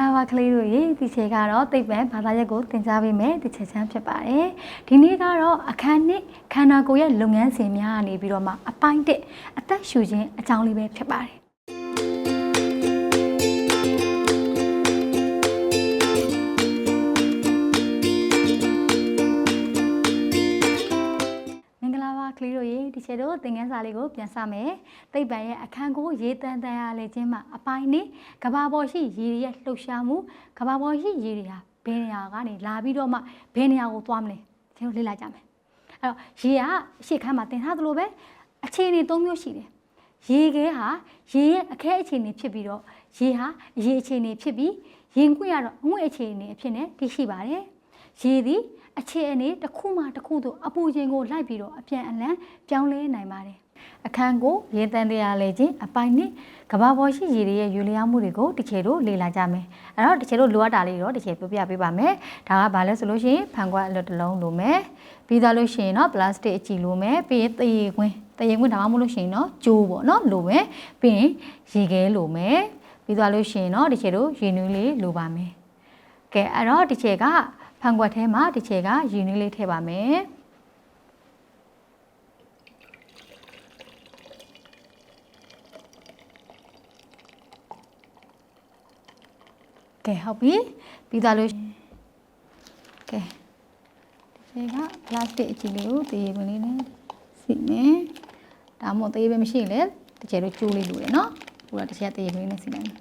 လာပါကလေးတို့ရေဒီချေကတော့သိပ္ပံဘာသာရပ်ကိုသင်ကြားပေးမယ်ဒီချေချမ်းဖြစ်ပါတယ်ဒီနေ့ကတော့အခန်းနှစ်ခန္ဓာကိုယ်ရဲ့လုပ်ငန်းစဉ်များကနေပြီးတော့မှအပိုင်းတစ်အသက်ရှူခြင်းအကြောင်းလေးပဲဖြစ်ပါတယ် ရေဒီချေတို့သင်ခန်းစာလေးကိုပြန်စမယ်သိပ္ပံရဲ့အခန်းကိုရေးတန်းတန်းရလေခြင်းမှာအပိုင်းနှစ်ကဘာပေါ်ရှိရေတွေရဲ့လှုပ်ရှားမှုကဘာပေါ်ရှိရေတွေဟာဘယ်နေရာကနေလာပြီးတော့မှဘယ်နေရာကိုသွားမလဲကျွန်တော်လေ့လာကြမယ်အဲ့တော့ရေကရှေ့ခန်းမှာတင်ထားသလိုပဲအခြေအနေ၃မျိုးရှိတယ်ရေခဲဟာရေရဲ့အခဲအခြေအနေဖြစ်ပြီးတော့ရေဟာအရေအခြေအနေဖြစ်ပြီးရင်ခွင့်ရတော့အငွေ့အခြေအနေအဖြစ်နဲ့တည်ရှိပါတယ်ရေသည် အခြေအနေတစ်ခုမှတစ်ခုသို့အပူချိန်ကိုလိုက်ပြီးတော့အပြန်အလှန်ပြောင်းလဲနိုင်ပါတယ်အခန်းကိုရေတန်တရားလေခြင်းအပိုင်းနှစ်ကဘာပေါ်ရှိရေတွေရဲ့ယူလျားမှုတွေကိုတစ်ချေတို့လေ့လာကြမယ်အဲ့တော့တစ်ချေတို့လိုအပ်တာလေးတော့တစ်ချေပြပြပေးပါမယ်ဒါကဘာလဲဆိုလို့ရှိရင်ဖန်ခွက်အလွတ်တစ်လုံးလိုမယ်ပြီးသားလို့ရှိရင်တော့ပလတ်စတစ်အကြည့်လိုမယ်ပြီးရင်တရေခွင်းတရေခွင်းဒါမှမဟုတ်လို့ရှိရင်တော့ကျိုးပေါ့နော်လိုမယ်ပြီးရင်ရေခဲလိုမယ်ပြီးသွားလို့ရှိရင်တော့တစ်ချေတို့ရေနွေးလေးလိုပါမယ်ကဲအဲ့တော့တစ်ချေက ဖန်ခွက်ထဲမှာတစ်ချေကရေနွေးလေးထည့်ပါမယ်ကဲဟုတ်ပြီပြီးသွားလို့ကဲဒီကပလတ်စတစ်အကြည့်လေးကိုတရေပင်လေးနဲ့စီမယ်ဒါမှမဟုတ်တရေပင်မရှိရင်လည်းတကယ်လို့ကျိုးလေးလိုတယ်နော်ဟိုကတကယ်တရေပင်လေးနဲ့စီလိုက်မယ်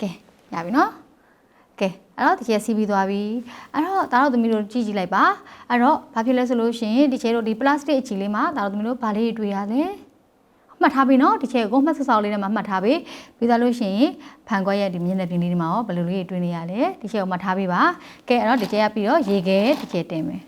ကဲ ရပြီနော်ကဲအဲ့တော့တကယ်စီးပြီးသွားပြီအဲ့တော့ဒါတော့သမီးတို့ကြည့်ကြည့်လိုက်ပါအဲ့တော့ဘာဖြစ်လဲဆိုလို့ရှိရင်ဒီချေတို့ဒီပလတ်စတစ်အကြည့်လေးမှာဒါတော့သမီးတို့ဗာလေးတွေတွေ့ရလဲမှတ်ထားပြီနော်ဒီချက်ကိုမှတ်ဆဆောက်လေးနဲ့မှမှတ်ထားပြီပြီးသားလို့ရှိရင်ဖန်ခွက်ရဲ့ဒီမျက်နှာပြင်လေးတွေမှာရောဘယ်လိုလေးတွေတွင်းနေရလဲဒီချက်ကိုမှတ်ထားပြီပါကဲအဲ့တော့ဒီချက်ကပြီးတော့ရေခဲဒီချက်တင်မယ်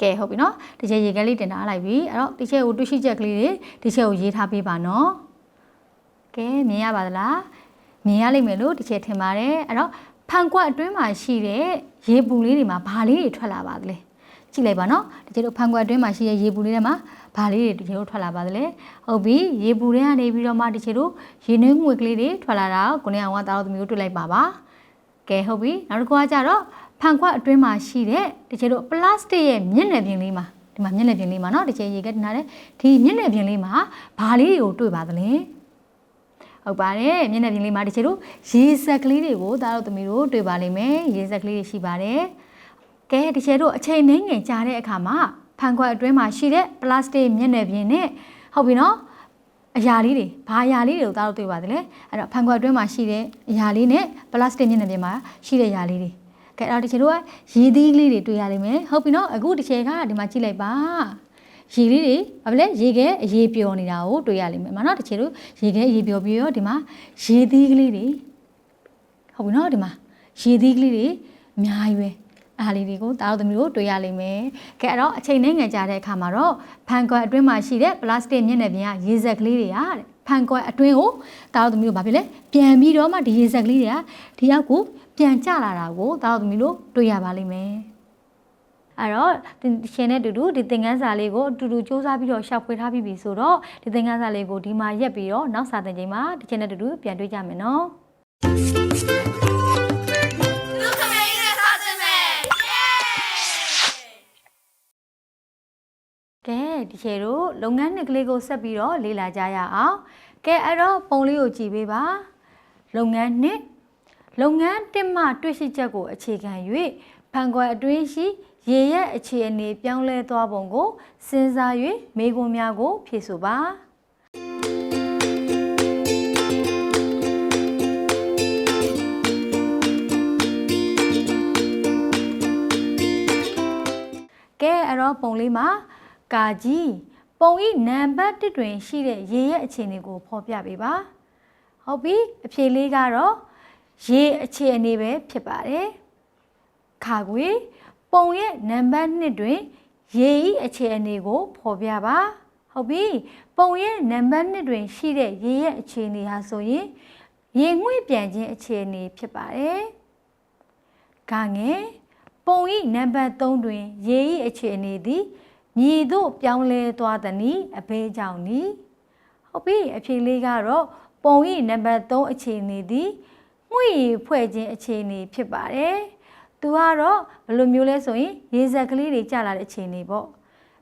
ကဲဟုတ်ပြီနော်ဒီချက်ရေခဲလေးတင်ထားလိုက်ပြီအဲ့တော့ဒီချက်ကိုတွေ့ရှိချက်ကလေးတွေဒီချက်ကိုရေးထားပေးပါနော်ကဲမြင်ရပါသလားမြင်ရလိမ့်မယ်လို့ဒီချက်ထင်ပါတယ်အဲ့တော့ဖန်ကွက်အတွင်းမှာရှိတဲ့ရေပူလေးတွေမှာဘာလေးတွေထွက်လာပါသလဲကြည့်လိုက်ပါနော်ဒီကျတို့ဖန်ကွက်အတွင်းမှာရှိတဲ့ရေပူလေးတွေမှာဘာလေးတွေဒီကျတို့ထွက်လာပါသလဲဟုတ်ပြီရေပူတွေကနေပြီးတော့မှဒီကျတို့ရေနွေးငွေကလေးတွေထွက်လာတာကိုနေအောင်ကတာတော်သမီးတို့တွေ့လိုက်ပါပါကဲဟုတ်ပြီနောက်တစ်ခုကကြတော့ ဖန်ခွက်အတွင်းမှာရှိတဲ့ဒီကျတို့ပလတ်စတစ်ရဲ့မျက်နှာပြင်လေးမှာဒီမှာမျက်နှာပြင်လေးမှာเนาะဒီကျရေကတင်ထားတဲ့ဒီမျက်နှာပြင်လေးမှာဘာလေးတွေကိုတွေ့ပါသလဲဟုတ်ပါတယ်မျက်နှာပြင်လေးမှာဒီချေတို့ရေစက်ကလေးတွေကိုသားတို့သမီးတို့တွေ့ပါလိမ့်မယ်ရေစက်ကလေးတွေရှိပါတယ်ကဲဒီချေတို့အချိန်နှင်းငယ်ကြာတဲ့အခါမှာဖန်ခွက်အတွင်းမှာရှိတဲ့ပလတ်စတစ်မျက်နှာပြင်နဲ့ဟုတ်ပြီနော်အရာလေးတွေဘာအရာလေးတွေကိုသားတို့တွေ့ပါသလဲအဲ့တော့ဖန်ခွက်အတွင်းမှာရှိတဲ့အရာလေးနဲ့ပလတ်စတစ်မျက်နှာပြင်မှာရှိတဲ့အရာလေးတွေ ကဲအဲ့တော့ဒီချေတို့ကရေသီးကလေးတွေတွေ့ရလိမ့်မယ်ဟုတ်ပြီနော်အခုဒီချေကဒီမှာကြည့်လိုက်ပါရေလေးတွေဘာလဲရေခဲအရေးပျော်နေတာကိုတွေ့ရလိမ့်မယ်မနော်တချေတို့ရေခဲအရေးပျော်ပြီးတော့ဒီမှာရေသီးကလေးတွေဟုတ်ပြီနော်ဒီမှာရေသီးကလေးတွေအများကြီးပဲအားလေးတွေကိုတားတို့သမီးတို့တွေ့ရလိမ့်မယ်။ကဲအဲ့တော့အချိန်နဲ့ငယ်ကြတဲ့အခါမှာတော့ဖန်ကွက်အတွင်းမှာရှိတဲ့ပလတ်စတစ်မျက်နှာပြင်ကရေစက်ကလေးတွေဟာတဲ့ ဖန်ကွက်အတွင်းကိုတားတို့သမီးတို့ဘာဖြစ်လဲပြန်ပြီးတော့မှဒီရေစက်ကလေးတွေကဒီရောက်ကိုပြန်ကျလာတာကိုတားတို့သမီးတို့တွေ့ရပါလိမ့်မယ်။အဲ့တော့ရှင်နဲ့အတူတူဒီသင်ခန်းစာလေးကိုအတူတူစူးစမ်းပြီးတော့ရှောက်ဖွေထားပြီးပြီဆိုတော့ဒီသင်ခန်းစာလေးကိုဒီမှာရက်ပြီးတော့နောက်စာသင်ချိန်မှာဒီရှင်နဲ့အတူတူပြန်တွေ့ကြမယ်နော် ကဲဒီချေတို့လုပ်ငန်းနှစ်ကလေးကိုဆက်ပြီးတော့လေ့လာကြရအောင်ကဲအဲ့တော့ပုံလေးကိုကြည့်ပေးပါလုပ်ငန်းနှစ်လုပ်ငန်းတစ်မှတွေ့ရှိချက်ကိုအခြေခံ၍ဖန်ခွက်အတွင်းရှိရေရဲ့အခြေအနေပြောင်းလဲသွားပုံကိုစဉ်းစား၍မိခွန်းများကို ဖြည့်ဆိုပါကဲအဲ့တော့ပုံလေးမှာ ကာကြီးပုံဤနံပါတ်1တွင်ရှိတဲ့ရေရဲ့အခြေအနေကိုဖော်ပြပေးပါဟုတ်ပြီအဖြေလေးကတော့ရေအခြေအနေပဲဖြစ်ပါတယ်ခါကွေပုံရဲ့နံပါတ်1တွင်ရေဤအခြေအနေကိုဖော်ပြပါဟုတ်ပြီပုံရဲ့နံပါတ်1တွင်ရှိတဲ့ရေရဲ့အခြေအနေဟာဆိုရင်ရေငွေ့ပြန်ခြင်းအခြေအနေဖြစ်ပါတယ်။ကငယ်ပပုံဤနံပါတ်3တွင်ရေဤအခြေအနေသည် မြည်သို့ပြောင်းလဲသွားသည်နီအဘဲကြောင့်နီဟုတ်ပြီအဖြေလေးကတော့ပုံဤနံပါတ်3အခြေအနေသည်ငွေရည်ဖွဲ့ခြင်းအခြေအနေဖြစ်ပါတယ်သူကတော့ဘယ်လိုမျိုးလဲဆိုရင်ရေစက်ကလေးတွေကျလာတဲ့အခြေအနေပေါ့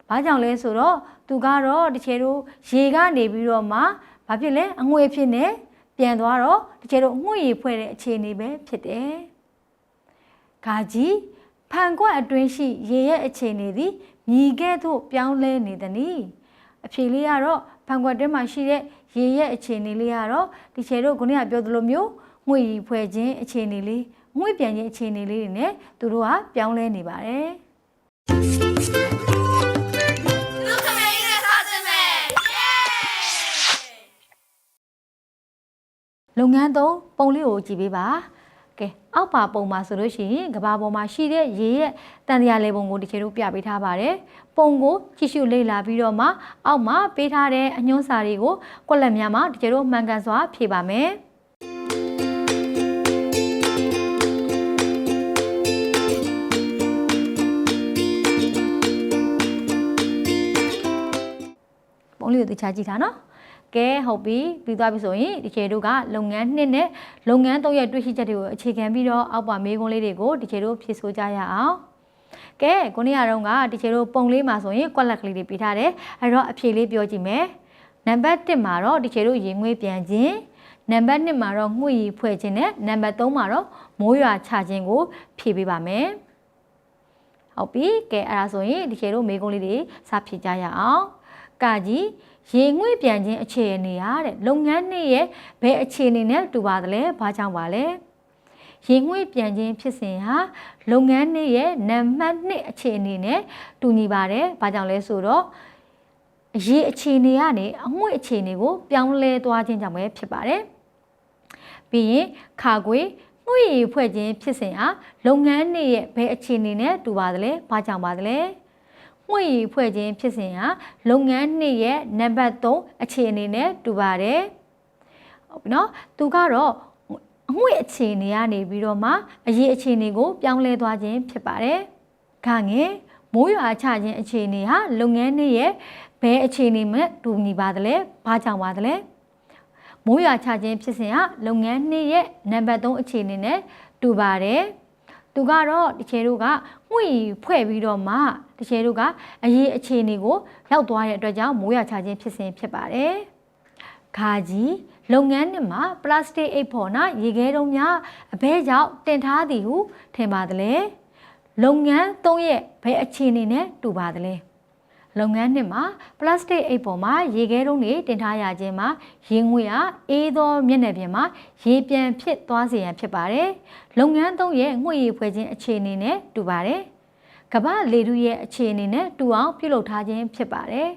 ဘာကြောင့်လဲဆိုတော့သူကတော့တချေတို့ရေကနေပြီးတော့မှဘာဖြစ်လဲအငွေဖြစ်နေပြန်သွားတော့တချေတို့ငွေရည်ဖွဲ့တဲ့အခြေအနေပဲဖြစ်တယ်ဂါကြီး ဖန်ကွက်အတွင်းရှိရေရဲ့အခြေအနေသည်မြည်ကဲ့သို့ပြောင်းလဲနေသည်နီအဖြေလေးကတော့ဖန်ကွက်အတွင်းမှာရှိတဲ့ရေရဲ့အခြေအနေလေးကတော့ဒီချေတို့ခုနကပြောသလိုမျိုးငွေရီဖွဲ့ခြင်းအခြေအနေလေးငွေပြန်ခြင်းအခြေအနေလေးတွေနဲ့သူတို့ကပြောင်းလဲနေပါတယ်လူခမင်းနဲ့စားခြင်းပဲယေလုပ်ငန်းသုံးပုံလေးကိုကြည့်ပေးပါ ကဲအောက်ပါပုံမှာဆိုလို့ရှိရင်ကဘာပေါ်မှာရှိတဲ့ရေရဲ့တန်တရားလေးပုံကိုဒီချေတို့ပြပေးထားပါတယ်ပုံကိုကြည့်ရှုလေ့လာပြီးတော့မှအောက်မှာပေးထားတဲ့အညွှန်းစာတွေကိုကွက်လက်များမှာဒီချေတို့မှန်ကန်စွာဖြည့်ပါမယ်ပုံလေးကိုသိချကြည့်ထားနော် ကဲဟုတ်ပြီပြီးသွားပြီဆိုရင်ဒီချေတို့ကလုပ်ငန်းနှစ်နဲ့လုပ်ငန်းသုံးရဲ့တွေ့ရှိချက်တွေကိုအခြေခံပြီးတော့အောက်ပါမေးခွန်းလေးတွေကိုဒီချေတို့ဖြည့်ဆို့ကြရအောင်ကဲခုနေ့ကတော့ကဒီချေတို့ပုံလေးမှာဆိုရင်ကွက်လက်ကလေးတွေပေးထားတယ်အဲ့တော့အဖြေလေးပြောကြည့်မယ်နံပါတ်1မှာတော့ဒီချေတို့ရေငွေပြန်ခြင်းနံပါတ်2မှာတော့ငွေရီဖွဲ့ခြင်းနဲ့နံပါတ်3မှာတော့မိုးရွာချခြင်းကို ဖြည့်ပေးပါမယ်ဟုတ်ပြီကဲအဲ့ဒါဆိုရင်ဒီချေတို့မေးခွန်းလေးတွေစဖြည့်ကြရအောင်ကကြီး ရေငွေ့ပြန်ခြင်းအခြေအနေဟာတဲ့လုပ်ငန်းနှစ်ရဲ့ဘယ်အခြေအနေနဲ့တူပါသလဲဘာကြောင့်ပါလဲရေငွေ့ပြန်ခြင်းဖြစ်စဉ်ဟာလုပ်ငန်းနှစ်ရဲ့နံပါတ်1အခြေအနေနဲ့တူညီပါတယ်ဘာကြောင့်လဲဆိုတော့အရေးအခြေအနေကနေအငွေ့အခြေအနေကို ပြောင်းလဲသွားခြင်းကြောင့်ပဲဖြစ်ပါတယ်ပြီးရင်ခါခွေငွေ့ရည်ဖွဲ့ခြင်းဖြစ်စဉ်ဟာလုပ်ငန်းနှစ်ရဲ့ဘယ်အခြေအနေနဲ့တူပါသလဲဘာကြောင့်ပါသလဲ ငွေရီဖွဲ့ခြင်းဖြစ်စဉ်ဟာလုပ်ငန်းနှစ်ရဲ့နံပါတ်3အခြေအနေနဲ့တူပါတယ်ဟုတ်ပြီနော်သူကတော့အငွေအခြေအနေကနေပြီးတော့မှအရေးအခြေအနေကို ပြောင်းလဲသွားခြင်းဖြစ်ပါတယ်ခါငယ်မိုးရွာချခြင်းအခြေအနေဟာလုပ်ငန်းနှစ်ရဲ့ဘယ်အခြေအနေနဲ့တူညီပါသလဲဘာကြောင့်ပါသလဲမိုးရွာချခြင်းဖြစ်စဉ်ဟာလုပ်ငန်းနှစ်ရဲ့နံပါတ်3အခြေအနေနဲ့တူပါတယ်သူကတော့တချေတို့ကငွေဖွဲ့ပြီးတော့မှ တချေတို့ကအရေးအခြေအနေကိုရောက်သွားတဲ့အတွက်ကြောင့်မိုးရချခြင်းဖြစ်စဉ်ဖြစ်ပါတယ်။ခါကြီးလုပ်ငန်းနှစ်မှာပလတ်စတစ်အိတ်ဖော်နာရေခဲတုံးများအဘဲကြောင့်တင်ထားသည်ဟုထင်ပါသလဲ။လုပ်ငန်းသုံးရဲ့ဘယ်အခြေအနေနဲ့တူပါသလဲ။လုပ်ငန်းနှစ်မှာပလတ်စတစ်အိတ်ပေါ်မှာရေခဲတုံးတွေတင်ထားရခြင်းမှာရေငွေဟာအေးသောမျက်နှာပြင်မှာရေပြန်ဖြစ်သွားစေရန်ဖြစ်ပါတယ်။လုပ်ငန်းသုံးရဲ့ငွေရည်ဖွဲ့ခြင်းအခြေအနေနဲ့တူပါတယ်။ ကမ္ဘာလေထုရဲ့အခြေအနေနဲ့တူအောင်ပြုလုပ်ထားခြင်းဖြစ်ပါတယ်။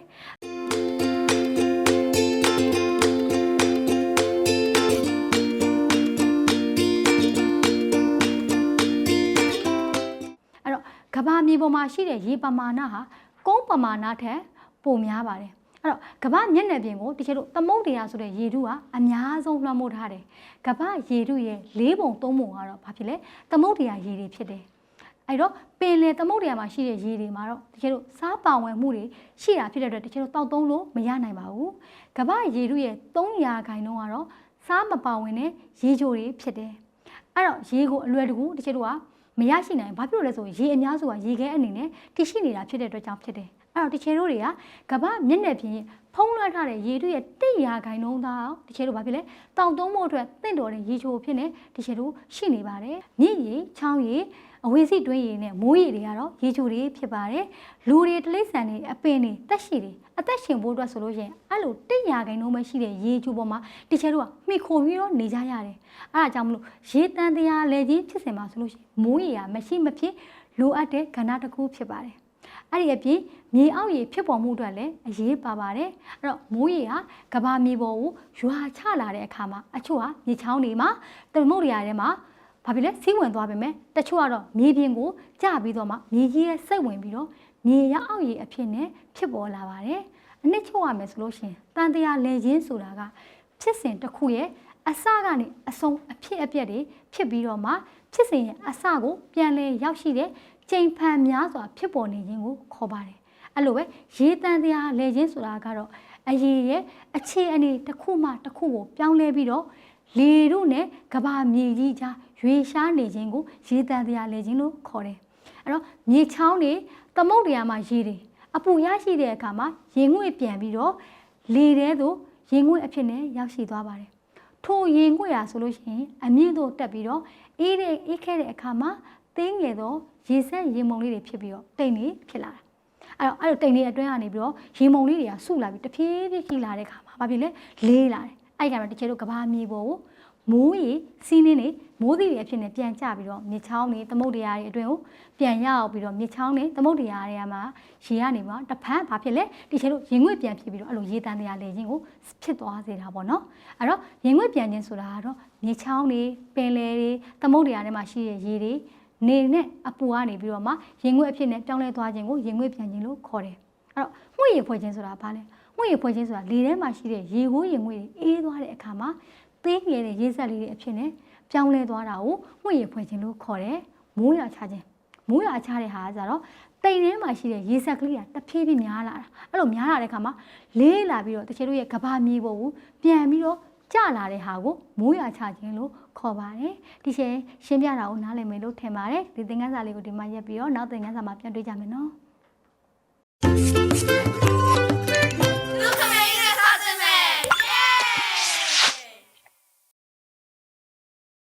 အဲ့တော့ကမ္ဘာမြေပေါ်မှာရှိတဲ့ရေပမာဏဟာကုန်းပမာဏထက်ပိုများပါတယ်။အဲ့တော့ကမ္ဘာမျက်နှာပြင်ကိုတကယ်လို့သမုတ်တရားဆိုတဲ့ရေထုကအများဆုံးလွှမ်းမိုးထားတယ်။ကမ္ဘာရေထုရဲ့၄ပုံ၃ပုံကတော့ဘာဖြစ်လဲ။သမုတ်တရားရေတွေဖြစ်တယ်။ အဲ့တော့ပင်လယ်သမုတ်တရားမှာရှိတဲ့ရေတွေမှာတော့တကယ်လို့စားပါဝင်မှုတွေရှိတာဖြစ်တဲ့အတွက်တကယ်လို့တောက်သုံးလို့မရနိုင်ပါဘူး။ကမ္ဘာရေထုရဲ့300ခိုင်နှုန်းကတော့စားမပါဝင်တဲ့ရေချိုတွေဖြစ်တယ်။အဲ့တော့ရေကိုအလွယ်တကူတကယ်လို့ကမရရှိနိုင်ဘူးဘာဖြစ်လို့လဲဆိုရင်ရေအများစုကရေခဲအနေနဲ့တရှိနေတာဖြစ်တဲ့အတွက်ကြောင့်ဖြစ်တယ်အဲ့တော့တချေတို့တွေကကမ္ဘာမျက်နှာပြင်ဖုံးလွှမ်းထားတဲ့ရေတို့ရဲ့တိတ်ရာခိုင်နှုန်းသားတချေတို့ဘာဖြစ်လဲတောင်သုံးဖို့အတွက်တင့်တော်တဲ့ရေချိုဖြစ်နေတချေတို့ရှိနေပါတယ်မြင့်ရေချောင်းရေ အဝေးစီတွင်းရေနဲ့မိုးရေတွေကတော့ရေချိုတွေဖြစ်ပါတယ်လူတွေတလိษံတွေအပင်တွေတက်ရှိတွေအသက်ရှင်ဖို့အတွက်ဆိုလို့ရှိရင်အဲ့လိုတိတ်ရာခိုင်နှုန်းပဲရှိတဲ့ရေချိုပေါ်မှာတချေတို့ကမှီခိုပြီးတော့နေကြရတယ်အဲ့ဒါကြောင့်မလို့ရေတန်တရားလဲကြီးဖြစ်စင်မှာဆိုလို့ရှိရင်မိုးရေကမရှိမဖြစ်လိုအပ်တဲ့ကဏ္ဍတစ်ခုဖြစ်ပါတယ်အဲ့ဒီအပြင်မြေအောက်ရေဖြစ်ပေါ်မှုအတွက်လည်းအရေးပါပါတယ်အဲ့တော့မိုးရေဟာကဘာမြေပေါ်ကိုရွာချလာတဲ့အခါမှာအချို့ဟာမြေချောင်းတွေမှာသမုတ်တွေထဲမှာ ဘာဖြစ်လဲစီးဝင်သွားပေမဲ့တချို့ကတော့မြေပြင်ကိုကျပြီးတော့မှမြေကြီးရဲ့စိတ်ဝင်ပြီးတော့မြေရအောက်ရေအဖြစ်နဲ့ဖြစ်ပေါ်လာပါတယ်အနှစ်ချုပ်ရမယ်ဆိုလို့ရှိရင်တန်တရားလဲခြင်းဆိုတာကဖြစ်စဉ်တစ်ခုရဲ့အစကနေအဆုံးအဖြစ်အပျက်တွေဖြစ်ပြီးတော့မှဖြစ်စဉ်ရဲ့အစကိုပြန်လဲရောက်ရှိတဲ့ချိန်ဖန်များစွာဖြစ်ပေါ်နေခြင်းကိုခေါ်ပါတယ်အဲ့လိုပဲရေတန်တရားလဲခြင်းဆိုတာကတော့အရေးရဲ့အခြေအနေတစ်ခုမှတစ်ခုကိုပြောင်းလဲပြီးတော့ လေတို့နဲ့ကဘာမြေကြီးကြားရွေရှားနေခြင်းကိုရေတန်တရားလဲခြင်းလို့ခေါ်တယ်အဲ့တော့မြေချောင်းတွေသမုတ်တရားမှာရေတွေအပူရရှိတဲ့အခါမှာရေငွေ့ပြန်ပြီးတော့လေထဲသို့ရေငွေ့အဖြစ်နဲ့ရောက်ရှိသွားပါတယ်ထိုရင်ခွေရဆိုလို့ရှိရင်အမြင့်တို့တက်ပြီးတော့အေးတဲ့အေးခဲတဲ့အခါမှာတင်းငယ်သောရေဆက်ရေမုံလေးတွေဖြစ်ပြီးတော့တိမ်နေဖြစ်လာတာအဲ့တော့အဲ့လိုတိမ်နေအတွင်းကနေပြီးတော့ရေမုံလေးတွေကစုလာပြီးတဖြည်းဖြည်းကြီးလာတဲ့အခါမှာဘာဖြစ်လဲလေးလာတယ် အဲ့ဒီကမှာတချို့တို့ကဘာမြေပေါ်ကိုမိုးရီစီးနှင်းနေမိုးသီးတွေအဖြစ်နဲ့ပြန်ကျပြီးတော့မြေချောင်းတွေသမုတ်တရားတွေအတွင်းကိုပြန်ရောက်ပြီးတော့မြေချောင်းတွေသမုတ်တရားတွေကမှာရေကနေမှာတဖန်ဘာဖြစ်လဲတချို့တို့ရင်ငွေ့ပြန်ဖြစ်ပြီးတော့အဲ့လိုရေတန်တရားလေခြင်းကိုဖြစ်သွားစေတာပေါ့နော်အဲ့တော့ရင်ငွေ့ပြန်ခြင်းဆိုတာကတော့မြေချောင်းတွေပင်လယ်တွေသမုဒ္ဒရာထဲမှာရှိတဲ့ရေတွေနေနဲ့အပူကနေပြီးတော့မှရင်ငွေ့အဖြစ်နဲ့ပြောင်းလဲသွားခြင်းကိုရင်ငွေ့ပြန်ခြင်းလို့ခေါ်တယ်အဲ့တော့မှုရေဖွဲ့ခြင်းဆိုတာဘာလဲ မှုရေဖွဲ့ခြင်းဆိုတာလေထဲမှာရှိတဲ့ရေကိုရင်ငွေ့တွေအေးသွားတဲ့အခါမှာသေးငယ်တဲ့ရေစက်လေးတွေအဖြစ်နဲ့ပြောင်းလဲသွားတာကိုမှုရေဖွဲ့ခြင်းလို့ခေါ်တယ်မိုးရွာချခြင်းမိုးရွာချတဲ့ဟာကကြတော့တိမ်ထဲမှာရှိတဲ့ရေစက်ကလေးကတဖြည်းဖြည်းများလာတာအဲ့လိုများလာတဲ့အခါမှာလေးလာပြီးတော့တချို့တို့ရဲ့ကဘာမြေပေါ်ကိုပြန်ပြီးတော့ကြလာတဲ့ဟာကိုမိုးရွာချခြင်းလို့ခေါ်ပါတယ်ဒီရှင်ရှင်းပြတာကိုနားလည်မယ်လို့ထင်ပါတယ်ဒီသင်ခန်းစာလေးကိုဒီမှာရက်ပြီးတော့နောက်သင်ခန်းစာမှာပြန်တွေ့ကြမယ်နော်